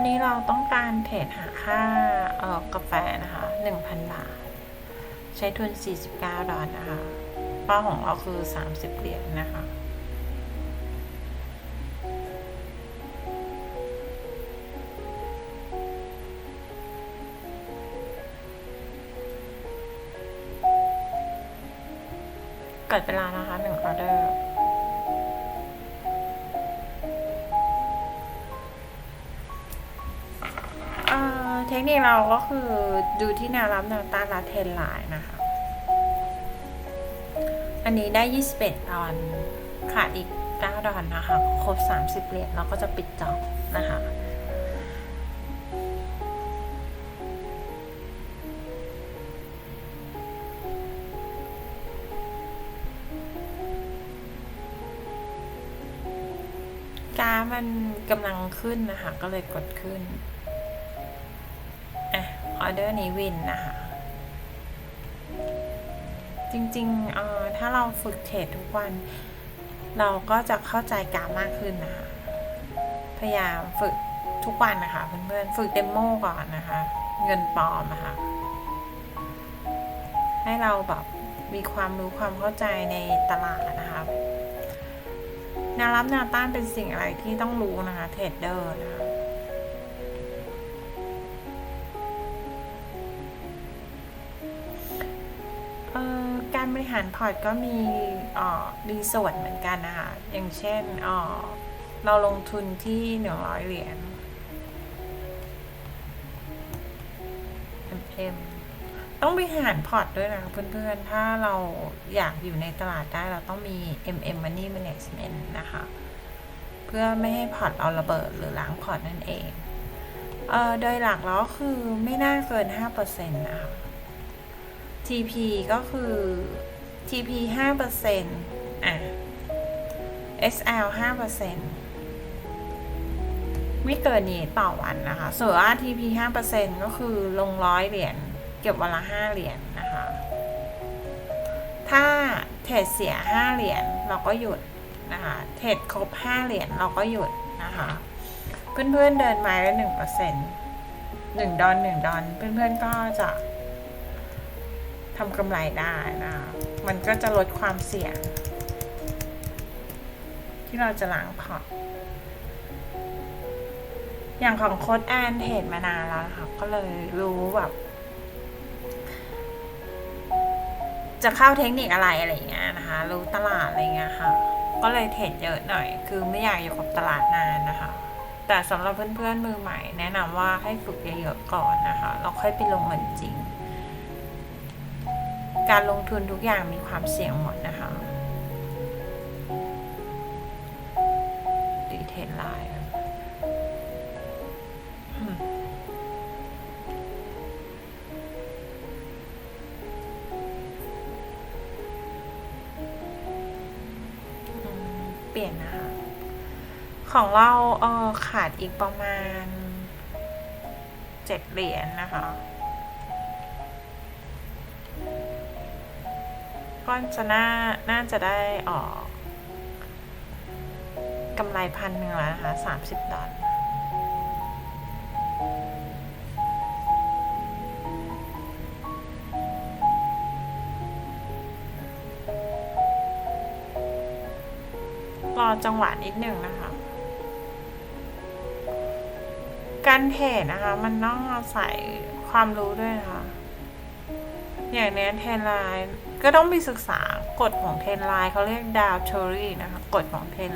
วันนี้เราต้องการเทรดหาค่าเออกาแฟนะคะ 1,000 บาท ใช้ทุน 49 ดอลลาร์นะคะ เป้าของเราคือ 30 เหรียญนะคะเกิดเวลานะคะหนึ่งออเดอร์ เทคนิคเราก็คือดูที่แนวรับแนวต้านและเทรนไลน์นะคะ อันนี้ได้ 21 ดอนขาดอีก 9 ดอนนะคะ ครบ 30 เหรียญเราก็จะปิดจอบนะคะกราฟมันกำลังขึ้นนะคะ ก็เลยกดขึ้น ออเดอร์นี้วินนะคะ จริงๆเอ่อถ้าเราฝึกเทรดทุกวัน เราก็จะเข้าใจกรามากขึ้นนะคะ พยายามฝึกทุกวันนะคะเพื่อนๆ ฝึกเดโมก่อนนะคะ เงินปลอมนะคะ ให้เราแบบมีความรู้ความเข้าใจในตลาดนะคะแนวรับแนวต้านเป็นสิ่งอะไรที่ต้องรู้นะคะเทรดเดอร์นะคะ บริหารพอร์ตก็มีมีส่วนเหมือนกันนะคะ อย่างเช่นเราลงทุนที่หนึ่งร้อยเหรียญ MM ต้องบริหารพอร์ตด้วยนะเพื่อนๆ ถ้าเราอยากอยู่ในตลาดได้เราต้องมี MM Money Management นะคะ เพื่อไม่ให้พอร์ตเราระเบิดหรือล้างพอร์ตนั่นเองเออโดยหลักแล้วคือไม่น่าเกิน 5%นะคะ TP ก็คือ TP 5%อะ SL 5%ไม่เกินนี้ต่อวันนะคะ ส่วนว่า TP 5%ก็คือลงร้อยเหรียญเก็บวันละ 5 เหรียญนะคะ ถ้าเทรดเสีย 5 เหรียญเราก็หยุดนะคะ เทรดครบ 5 เหรียญเราก็หยุดนะคะ เพื่อนๆเดินไม้ละ1% 1ดอน1ดอน เพื่อนๆก็จะ ทำกำไรได้นะมันก็จะลดความเสี่ยง ที่เราจะล้างพอร์ตอย่างของโค้ดแอนเทรดมานานแล้วนะคะก็เลยรู้แบบจะเข้าเทคนิคอะไรอะไรเงี้ยนะคะ รู้ตลาดอะไรเงี้ยค่ะ ก็เลยเทรดเยอะหน่อย คือไม่อยากอยู่กับตลาดนานนะคะ แต่สำหรับเพื่อนๆมือใหม่ แนะนำว่าให้ฝึกเยอะๆก่อนนะคะ แล้วค่อยไปลงเงินจริง การลงทุนทุกอย่างมีความเสี่ยงหมดนะคะดีเทลไลน์เปลี่ยนนะคะ ของเราเออขาดอีกประมาณเจ็ดเหรียญนะคะ ก็จะน่าน่าจะได้ออกกำไรพันหนึ่งแล้วนะคะสามสิบดอลลาร์รอจังหวะนิดหนึ่งนะคะ การเทรดนะคะ มันต้องอาศัยความรู้ด้วยนะคะ อย่างเนี้ยเทรนไลน์ ก็ต้องไปศึกษากฎของเทนไลน์เขาเรียกดาวทอรี่นะคะกฎของเทน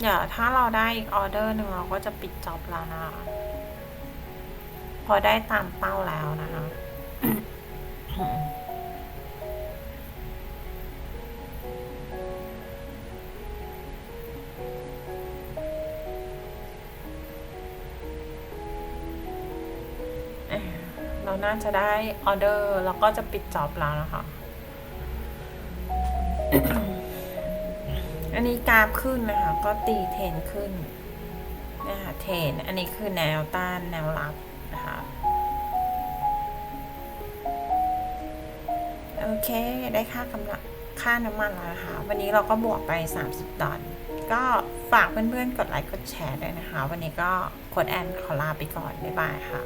เดี๋ยวถ้าเราได้อีกออเดอร์หนึ่งเราก็จะปิดจ็อบแล้วนะคะพอได้ตามเป้าแล้วนะคะ น่าจะได้ออเดอร์ แล้วก็จะปิดจอบแล้วนะคะ อันนี้กราฟขึ้นนะคะ ก็ตีเทนขึ้นนะคะเทน อันนี้คือแนวต้านแนวรับนะคะ โอเค ได้ค่ากำลังค่าน้ำมันแล้วนะคะ วันนี้เราก็บวกไป 30 ดอลก็ฝากเพื่อนๆ กดไลค์ กดแชร์ด้วยนะคะ วันนี้ก็โคดแอนขอลาไปก่อน บ๊ายบายค่ะ